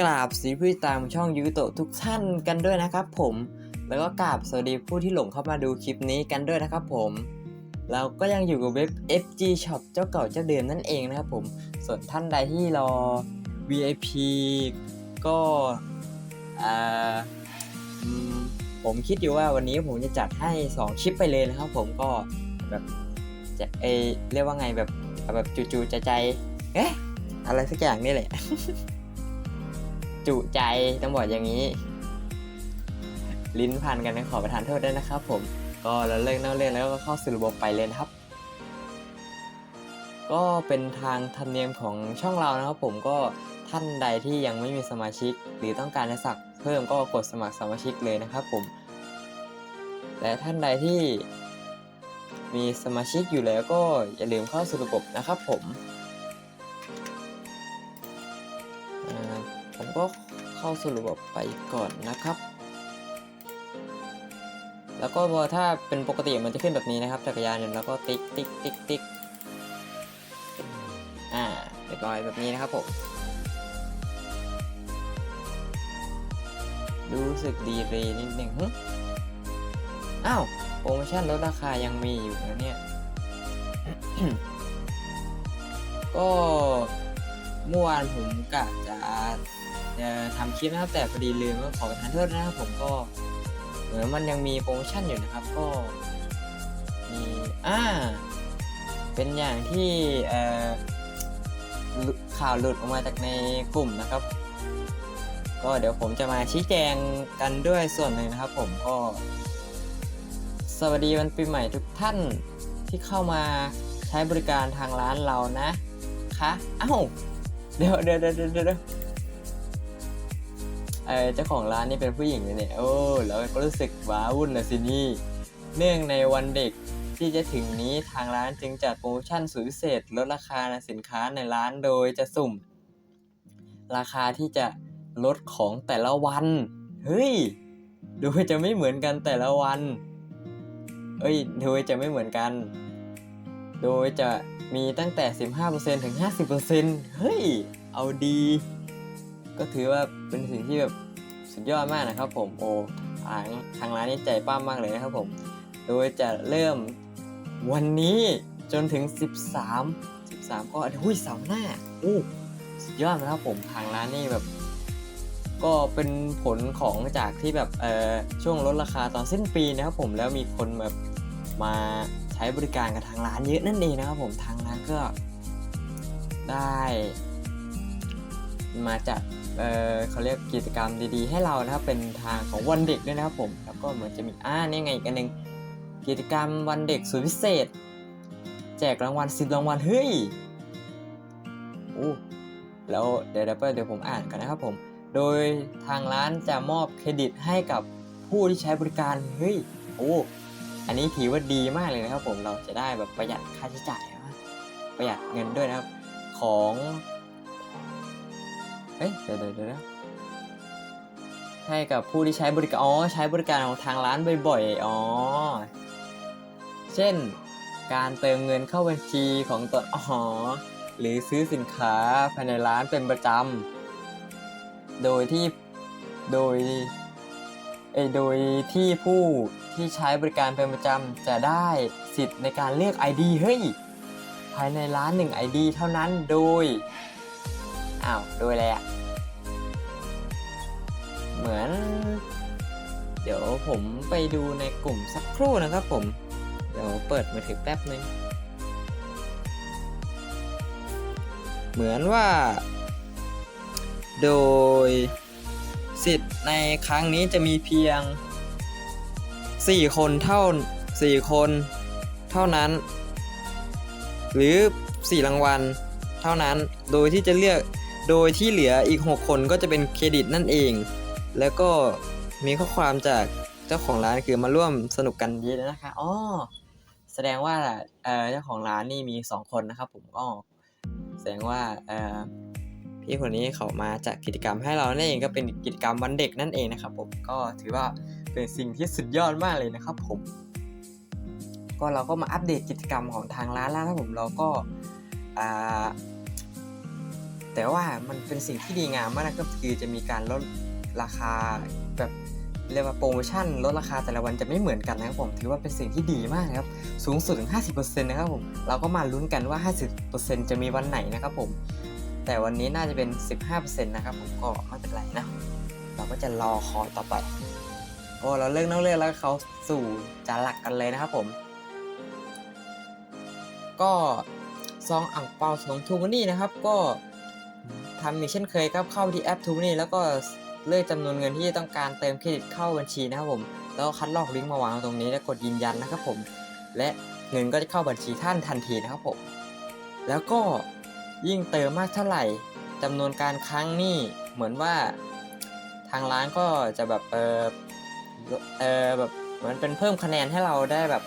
กราบสีผู้ติดตามช่องยูโตทุกท่านกันด้วยนะครับผม แล้วก็กราบสวัสดีผู้ที่หลงเข้ามาดูคลิปนี้กันด้วยนะครับผม เราก็ยังอยู่กับเว็บ FG Shop เจ้าเก่าเจ้าเดิมนั่นเองนะครับผม ส่วนท่านใดที่รอ VIP ก็อ่าผมคิดอยู่ว่าวันนี้ผมจะจัดให้ 2 คลิปไปเลยนะครับผมก็แบบจะเอเรียกว่าไงแบบแบบจู่ๆใจใจเอ๊ะอะไรสักอย่างนี่แหละ จุใจต้องบอกอย่างนี้ ลิ้นพันกันนะขอประทานโทษด้วยนะครับ ผม ก็เราเลิกนอกเรื่องแล้วก็เข้าสู่ระบบไปเลยนะครับ ก็เป็นทางธรรมเนียมของช่องเรานะครับ ผมก็ท่านใดที่ยังไม่มีสมาชิก หรือต้องการจะสักเพิ่มก็กดสมัครสมาชิกเลยนะครับ ผม และท่านใดที่มีสมาชิกอยู่แล้วก็อย่าลืมเข้าสู่ระบบนะครับ ผม เข้าสู่ระบบไปก่อนนะครับ แล้วก็พอถ้าเป็นปกติมันจะขึ้นแบบนี้นะครับ จักรยานยนต์แล้วก็ติ๊กติ๊กติ๊กติ๊กอ่าเรียบร้อยแบบนี้นะครับผมรู้สึกดีเลยนิดหนึ่งหึอ้าว โปรโมชั่นลดราคายังมีอยู่นะเนี่ย ก็เมื่อวานผมกะจะ จะทำคลิปนะครับแต่พอดีลืมก็ขอประทานโทษนะครับผมก็เหมือนมันยังมีโปรโมชั่นอยู่นะครับก็มีอ่าเป็นอย่างที่ข่าวหลุดออกมาจากในกลุ่มนะครับ ก็เดี๋ยวผมจะมาชี้แจงกันด้วยส่วนหนึ่งนะครับ ผมก็ สวัสดีวันปีใหม่ทุกท่านที่เข้ามาใช้บริการทางร้านเรานะคะอ้าวเดี๋ยวเดี๋ยวเดี๋ยวเดี๋ยว เออเจ้าของร้านนี่เป็นผู้หญิงเลยเนี่ยโอ้แล้วก็รู้สึกว้าวุ่นนะสินี่ เนื่องในวันเด็กที่จะถึงนี้ทางร้านจึงจัดโปรโมชั่นสุดพิเศษลดราคาสินค้าในร้านโดยจะสุ่ม ราคาที่จะลดของแต่ละวัน เฮ้ย โดยจะไม่เหมือนกันแต่ละวัน เอ้ย โดยจะไม่เหมือนกัน โดยจะมีตั้งแต่ 15%ถึง 50%เฮ้ย เอาดี ก็ถือว่าเป็นสิ่งที่แบบสุดยอดมากนะครับ ผมโอ้ทางทางร้านนี้ใจป้ามมากเลยนะครับผม โดยจะเริ่มวันนี้จนถึง 13 13 ก็หุ้ยเสาร์หน้าโอ้สุดยอดนะครับผมทางร้านนี่แบบ ก็เป็นผลของจากที่แบบเอ่อช่วงลดราคาตอนสิ้นปีนะครับผมแล้วมีคนแบบมาใช้บริการกับทางร้านเยอะนั่นเองนะครับผมทางร้านก็ได้ มาจาก เออเขาเรียกกิจกรรมดีๆ ให้เรานะครับเป็นทางของวันเด็กด้วยนะครับผมแล้วก็เหมือนจะมีอ่านี่ไงอีกอันหนึ่งกิจกรรมวันเด็กสุดพิเศษ แจกรางวัลสิบรางวัลเฮ้ยโอ้แล้วเดี๋ยวเดี๋ยวเดี๋ยวผมอ่านกันนะครับผม โดยทางร้านจะมอบเครดิตให้กับผู้ที่ใช้บริการเฮ้ยโอ้อันนี้ถือว่าดีมากเลยนะครับผมเราจะได้แบบประหยัดค่าใช้จ่ายนะประหยัดเงินด้วยนะครับของ เอ้ยเดี๋ยวเดี๋ยวให้กับผู้ที่ใช้บริการ อ๋อ ใช้บริการของทางร้านบ่อยๆ อ๋อ เช่น การเติมเงินเข้าบัญชีของตนอ๋อ หรือซื้อสินค้าภายในร้านเป็นประจำ โดยที่ โดยเอโดยที่ผู้ที่ใช้บริการเป็นประจำจะได้สิทธิ์ในการเลือก ID เฮ้ย ภายในร้าน 1 ID เท่านั้นโดย อ้าวโดยอะไรอะเหมือน เดี๋ยวผมไปดูในกลุ่มสักครู่นะครับผม เดี๋ยวเปิดมือถือแป๊บนึง เหมือนว่า โดยสิทธิ์ในครั้งนี้จะมีเพียง 4 คนเท่า 4 คนเท่านั้น หรือ 4 รางวัลเท่านั้น โดยที่จะเลือก โดยที่เหลืออีก 6 คนก็จะเป็นเครดิตนั่นเอง แล้วก็มีข้อความจากเจ้าของร้านคือมาร่วมสนุกกันเยอะนะคะอ๋อแสดงว่าเอ่อเจ้าของร้านนี่มี 2 คนนะครับ ผมก็แสดงว่าเออพี่คนนี้เขามาจากกิจกรรมให้เรานั่นเองก็เป็นกิจกรรมวันเด็กนั่นเองนะครับ ผมก็ถือว่าเป็นสิ่งที่สุดยอดมากเลยนะครับ ผม ก็เราก็มาอัปเดตกิจกรรมของทางร้านแล้วนะครับผมเราก็อ่า แต่ว่ามันเป็นสิ่งที่ดีงามมากนะก็คือจะมีการลดราคาแบบเรียกว่าโปรโมชั่นลดราคาแต่ละวันจะไม่เหมือนกันนะครับผมถือว่าเป็นสิ่งที่ดีมากนะครับสูงสุดถึง 50%นะครับผมเราก็มาลุ้นกันว่า 50%จะมีวันไหนนะครับผมแต่วันนี้น่าจะเป็น 15%นะครับผมก็ไม่เป็นไรนะ เราก็จะรอคอยต่อไปโอ้เราเลิกนอกเรื่องแล้วเขาสู่จานหลักกันเลยนะครับผม ก็ซองอ่างเปาของทูมันนี่นะครับ ก็ ทำอีกเช่นเคยครับเข้าที่แอปทูนี่แล้วก็เลือกจำนวนเงินที่ต้องการเติมเครดิตเข้าบัญชีนะครับผม แล้วคัดลอกลิงก์มาวางตรงนี้แล้วกดยืนยันนะครับผม และเงินก็จะเข้าบัญชีท่านทันทีนะครับผม แล้วก็ยิ่งเติมมากเท่าไหร่จำนวนการครั้งนี่เหมือนว่าทางร้านก็จะแบบเออเออแบบเหมือนเป็นเพิ่มคะแนนให้เราได้แบบ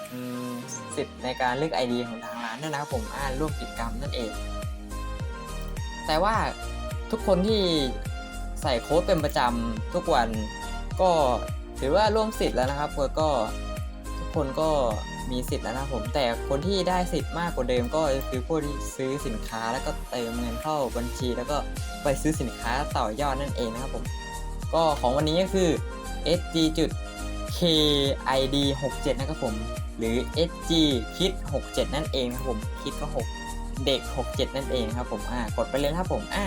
สิทธิ์ในการเลือก ID ของทางร้านด้วยนะครับผมอ่านร่วมกิจกรรมนั่นเอง แต่ว่า ทุกคนที่ใส่โค้ดเป็นประจำทุกวัน ก็ถือว่าร่วมสิทธิ์แล้วนะครับก็ทุกคนก็มีสิทธิ์แล้วนะผมแต่คนที่ได้สิทธิ์มากกว่าเดิมก็คือผู้ที่ซื้อสินค้าแล้วก็เติมเงินเข้าบัญชี แล้วก็ไปซื้อสินค้าต่อยอดนั่นเองนะครับผมก็ของวันนี้ก็คือ sg จุด kid 67นะครับผม หรือ sg kid 67 นั่นเองครับผม คิดก็ 6 เด็ก 67 นั่นเองครับผม อ่า กดไปเลยนะครับผม อ่า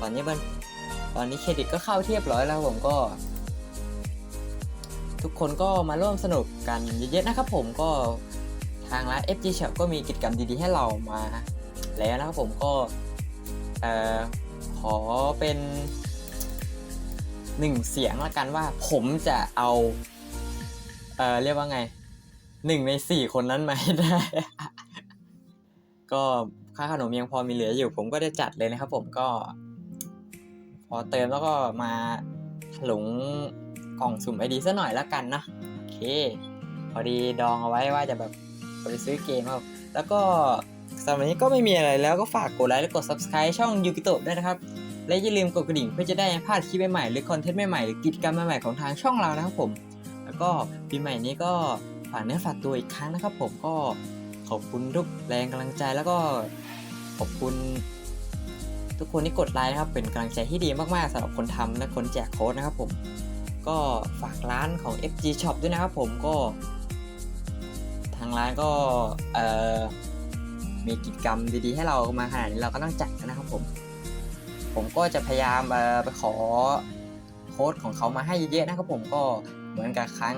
ตอนนี้มันตอนนี้เครดิตก็เข้าเทียบร้อยแล้วผมก็ ทุกคนก็มาร่วมสนุกกันเยอะๆนะครับผมก็ทางร้าน FG Shop ก็มีกิจกรรมดีๆให้เรามาแล้วนะครับผมก็เอ่อขอเป็นหนึ่งเสียงละกันว่าผมจะเอาเอ่อเรียกว่าไงหนึ่งในสี่คนนั้นมาให้ได้ ก็ค่าขนมยังพอมีเหลืออยู่ ผมก็จะจัดเลยนะครับผมก็ อเติมแล้วก็มาถลุงกล่องสุ่มไอดีซะหน่อยแล้วกันนะโอเค พอดีดองเอาไว้ว่าจะแบบไปซื้อเกมครับ แล้วก็สำหรับนี้ก็ไม่มีอะไรแล้วก็ฝากกดไลค์และกด subscribe ช่องยูกิโตะด้วยนะครับ และอย่าลืมกดกระดิ่งเพื่อจะได้ไม่พลาดคลิปใหม่ๆหรือคอนเทนต์ใหม่ๆหรือกิจกรรมใหม่ๆของทางช่องเรานะครับผม แล้วก็ปีใหม่นี้ก็ฝากเนื้อฝากตัวอีกครั้งนะครับ ผมก็ขอบคุณทุกแรงกำลังใจแล้วก็ขอบคุณ ทุกคนที่กดไลค์นะครับเป็นกำลังใจที่ดีมากๆสำหรับคนทำและคนแจกโค้ดนะครับผมก็ฝากร้านของ FG Shop ด้วยนะครับผมก็ ทางร้านก็เอ่อมีกิจกรรมดีๆ ให้เรามาขนาดนี้เราก็ต้องจัดนะครับผม ผมก็จะพยายามไปขอโค้ดของเขามาให้เยอะๆนะครับผมก็เหมือนกับครั้ง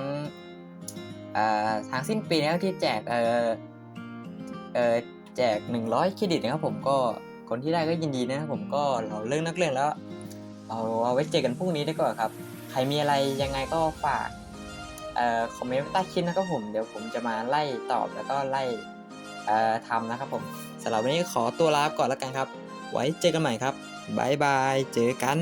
ทางสิ้นปีนะครับที่แจกเออเอ่อแจก 100 เครดิตนะครับผมก็ คนที่ได้ก็ยินดีนะครับผมก็เราเรื่องนักเรื่องแล้วเอาเอาไว้เจอกันพรุ่งนี้ดีกว่าครับ ใครมีอะไรยังไงก็ฝากเอ่อคอมเมนต์ใต้คลิปนะครับผมเดี๋ยวผมจะมาไล่ตอบแล้วก็ไล่เอ่อทำนะครับผมสำหรับวันนี้ขอตัวลาไปก่อนแล้วกันครับ ไว้เจอกันใหม่ครับบายบายเจอกัน